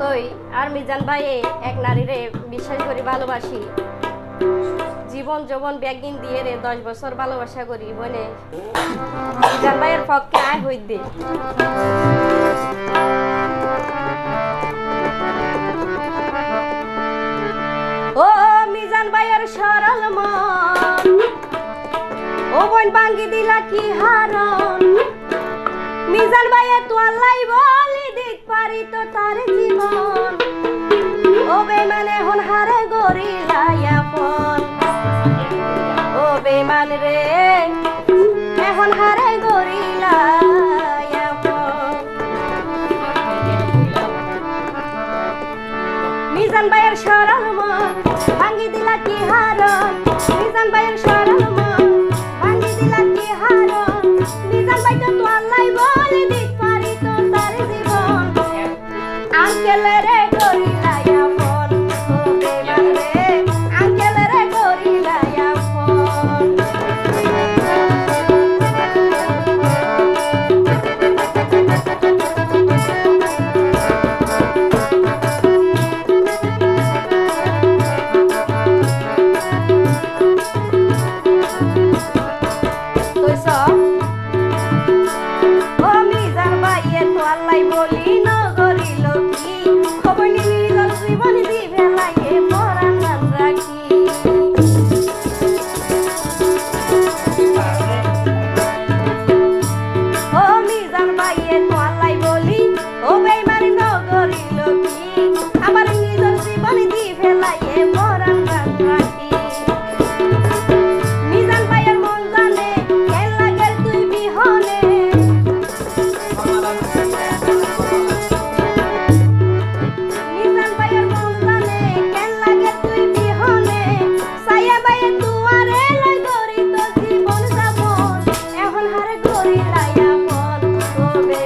তই আর মিজান ভাই এক নারীরে বিশ্বাস করি, ভালোবাসি। জীবন যৌবন ব্যাগিন দিয়ে রে দশ বছর ভালোবাসা করি বনে মিজান ভাইয়ের পক্ষে আয় হই দে। ও মিজান ভাইয়ের সরল মন। ও বন বাঙ্গি দিলা কি হারণ? মিজান ভাইয়ে তো আল্লাহ বলি দিক পারি তো তার জীবন। ও বেমানে হন হারে গরি লাইয়াপন ও বেমান রে, এখন হারে গরি লাইয়াপন মিজান ভাইয়ের সরল মন ভাঙ্গি দিলা কি হারন মিজান ভাইয়ের Let it.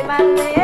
বান্দে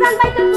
三分钟